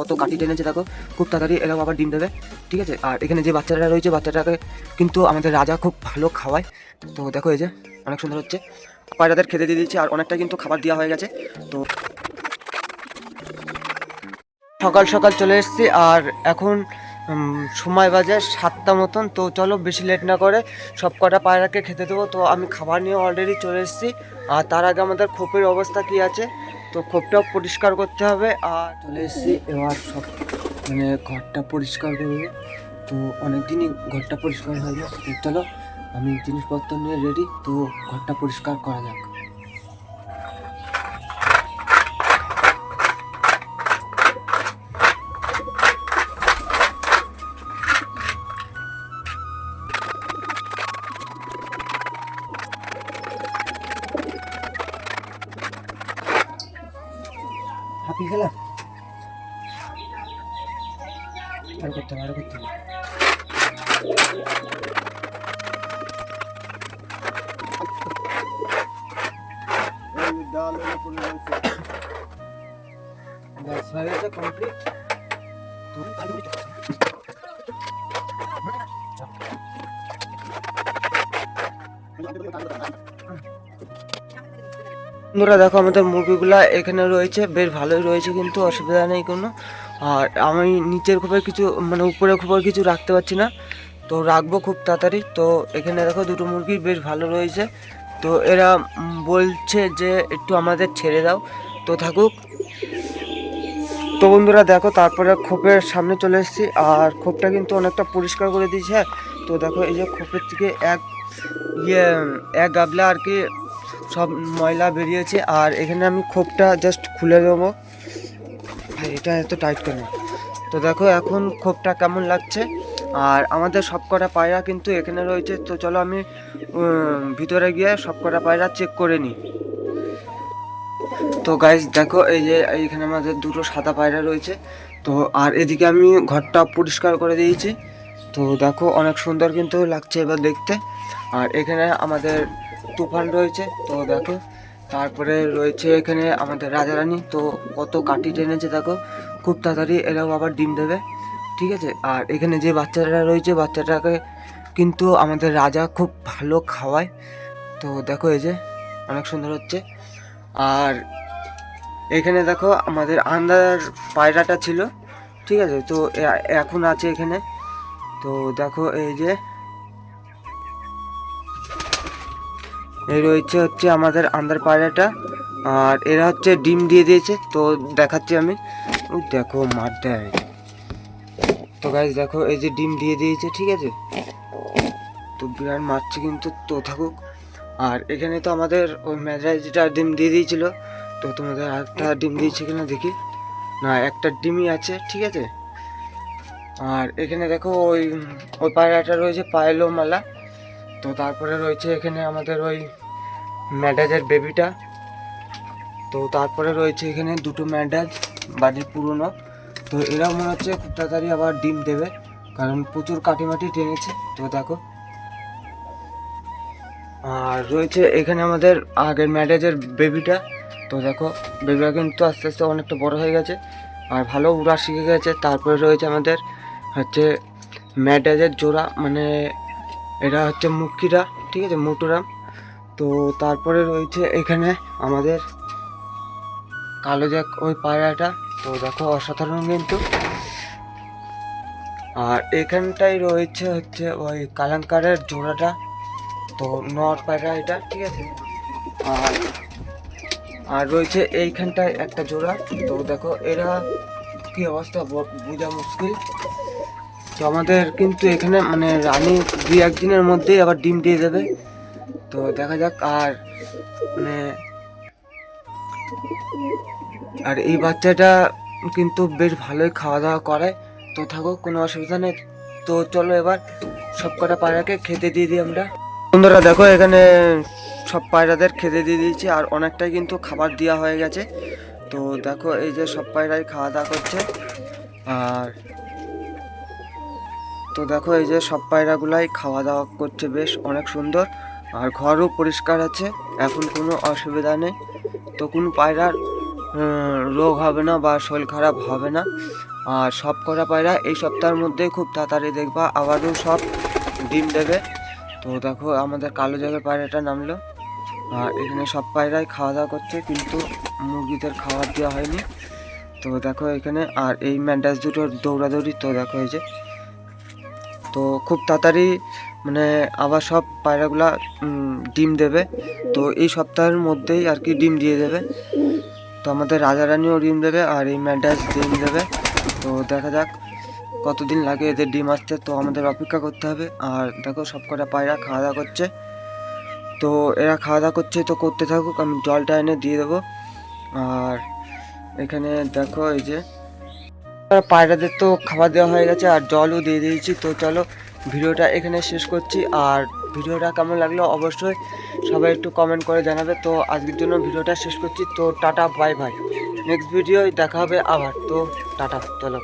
কত কাটি টেনেছে দেখো, খুব তাড়াতাড়ি এরকম আবার ডিম দেবে, ঠিক আছে? আর এখানে যে বাচ্চাটা রয়েছে, বাচ্চাটাকে কিন্তু আমাদের রাজা খুব ভালো খাওয়ায়। তো দেখো এই যে, অনেক সুন্দর হচ্ছে। পায়রাদের খেতে দিয়ে দিচ্ছে আর অনেকটা কিন্তু খাবার দেওয়া হয়ে গেছে। তো সকাল সকাল চলে এসেছি, আর এখন সময় বাজে সাতটা মতন। তো চলো বেশি লেট না করে সব কটা পায়রাকে খেতে দেবো। তো আমি খাবার নিয়ে অলরেডি চলে এসেছি, আর তার আগে আমাদের খোপের অবস্থা কি আছে? তো খোপটাও পরিষ্কার করতে হবে আর চলে এসেছি এবার সব মানে ঘরটা পরিষ্কার করবে। তো অনেক দিনই ঘরটা পরিষ্কার হয়ে যাক চলো, আমি জিনিসপত্র নিয়ে রেডি তো ঘরটা পরিষ্কার করা যাক। হাঁপিয়ে গেলাম আর করতে হবে আর করতে হবে ব্যাস হয়ে গেছে কমপ্লিট বন্ধুরা দেখো, আমাদের মুরগিগুলা এখানে রয়েছে। বেশ ভালোই রয়েছে কিন্তু, অসুবিধা নেই কোনো। আর আমি নিচের খোপে কিছু মানে উপরের খোপে কিছু রাখতে পারছি না। তো রাখব খুব তাড়াতাড়ি। তো এখানে দেখো, দুটো মুরগি বেশ ভালো রয়েছে। তো এরা বলছে যে, একটু আমাদের ছেড়ে দাও। তো থাকুক। তো বন্ধুরা দেখো, তারপরে খোপের সামনে চলে এসেছি। আর খোপটা কিন্তু অনেকটা পরিষ্কার করে দিয়েছে। তো দেখো, এই যে খোপের থেকে এক ইয়ে এক গাবলা আর কি সব ময়লা বেরিয়েছে আর এখানে আমি খোপটা জাস্ট খুলে দেবো ভাই, এটা এত টাইট কেন? তো দেখো এখন খোপটা কেমন লাগছে। আর আমাদের সব কটা পায়রা কিন্তু এখানে রয়েছে। তো চলো আমি ভিতরে গিয়ে সব কটা পায়রা চেক করে নিই। তো গাইজ দেখো এই যে এইখানে আমাদের দুটো সাদা পায়রা রয়েছে। তো আর এদিকে আমি ঘরটা পরিষ্কার করে দিয়েছি। তো দেখো অনেক সুন্দর কিন্তু লাগছে এবার দেখতে। আর এখানে আমাদের তুফান রয়েছে, তো দেখো। তারপরে রয়েছে এখানে আমাদের রাজারানী, তো কত কাটি টেনেছে দেখো। খুব তাড়াতাড়ি এরাও আবার ডিম দেবে, ঠিক আছে? আর এখানে যে বাচ্চাটা রয়েছে, বাচ্চাটাকে কিন্তু আমাদের রাজা খুব ভালো খাওয়ায়। তো দেখো এই যে, অনেক সুন্দর হচ্ছে। আর এখানে দেখো আমাদের আন্দার পায়রাটা ছিল, ঠিক আছে? তো এখন আছে এখানে। তো দেখো এই যে এই রয়েছে হচ্ছে আমাদের আন্দার পায়রাটা, আর এরা হচ্ছে ডিম দিয়ে দিয়েছে, তো দেখাচ্ছি আমি। দেখো, মার দেয়। তো গাইজ দেখো, এই যে ডিম দিয়ে দিয়েছে, ঠিক আছে? তো বিরাট মারছে কিন্তু তো থাকুক। আর এখানে তো আমাদের ওই ম্যাজাইজিটা ডিম দিয়ে দিয়েছিল, তো তোমাদের আরেকটা ডিম দিয়েছে কিনা দেখি। না, একটা ডিমই আছে, ঠিক আছে? আর এখানে দেখো ওই ওই পায়রাটা রয়েছে পায়েলো মালা তো তারপরে রয়েছে এখানে আমাদের ওই ম্যাডাজের বেবিটা তো তারপরে রয়েছে এখানে দুটো ম্যাডাজ, বাড়ির পুরনো। তো এরা মনে হচ্ছে খুব তাড়াতাড়ি আবার ডিম দেবে, কারণ প্রচুর কাটিমাটি টেনেছে। তো দেখো। আর রয়েছে এখানে আমাদের আগের ম্যাডাজের বেবিটা তো দেখো বেবিটা কিন্তু আস্তে আস্তে অনেকটা বড় হয়ে গেছে। আর ভালো উড়া শিখে গেছে। তারপরে রয়েছে আমাদের হচ্ছে ম্যাডাজের জোড়া মানে এটা হচ্ছে মুখিরা ঠিক আছে, মুটুরাম। তো তারপরে রয়েছে এখানে আমাদের কালো জ্যাক ওই পায়রাটা, তো দেখো অসাধারণ কিন্তু। আর এখানটাই রয়েছে হচ্ছে ওই কালাঙ্কারের জোড়াটা, তো নর পায়রা এটা, ঠিক আছে। আর আর রয়েছে এইখানটায় একটা জোড়া, তো দেখো এরা কি অবস্থা বোঝা মুশকিল। তো আমাদের কিন্তু এখানে মানে রানী দুই একদিনের মধ্যেই আবার ডিম দিয়ে দেবে। তো দেখা যাক আর মানে আর এই বাচ্চাটা কিন্তু বেশ ভালোই খাওয়া দাওয়া করে। তো থাকুক, কোনো অসুবিধা নেই। তো চলো এবার সব কটা পায়রাকে খেতে দিয়ে দিই আমরা। বন্ধুরা, দেখো এখানে সব পায়রাদের খেতে দিয়ে দিয়েছি আর অনেকটাই কিন্তু খাবার দেওয়া হয়ে গেছে। তো দেখো এই যে সব পায়রাই খাওয়া দাওয়া করছে। আর তো দেখো এই যে সব পায়রাগুলাই খাওয়া দাওয়া করছে বেশ অনেক সুন্দর। আর ঘরও পরিষ্কার আছে, এখন কোনো অসুবিধা নেই। তো কোনো পায়রার রোগ হবে না বা শরীর খারাপ হবে না। আর সব কটা পায়রা এই সপ্তাহের মধ্যে খুব তাড়াতাড়ি দেখবা, আবারও সব ডিম দেবে। তো দেখো আমাদের কালো জায়গার পায়রাটা নামলো। আর এখানে সব পায়রাই খাওয়া দাওয়া করছে, কিন্তু মুরগিদের খাবার দেওয়া হয়নি। তো দেখো এখানে, আর এই ম্যান্ডাস দুটোর দৌড়াদৌড়ি, তো দেখো এই যে তো খুব তাড়াতাড়ি মানে আবার সব পায়রাগুলা ডিম দেবে। তো এই সপ্তাহের মধ্যেই আর কি ডিম দিয়ে দেবে। তো আমাদের রাজারানিও ডিম দেবে আর এই ম্যান্ডাস ডিম দেবে। তো দেখা যাক কতদিন লাগে এদের ডিম আসতে। তো আমাদের অপেক্ষা করতে হবে। আর দেখো সব কটা পায়রা খাওয়া দাওয়া করছে। তো এরা খাওয়া দাওয়া করছে, তো করতে থাকুক, আমি জলটা এনে দিয়ে দেবো। আর এখানে দেখো এই যে পায়রাদের তো খাবার দেওয়া হয়ে গেছে আর জলও দিয়ে দিয়েছি। তো চলো ভিডিওটা এখানে শেষ করছি। আর ভিডিওটা কেমন লাগল অবশ্যই সবাই একটু কমেন্ট করে জানাবে। তো আজকের জন্য ভিডিওটা শেষ করছি। তো tata bye bye next video দেখা হবে আবার। তো টাটা, চলো।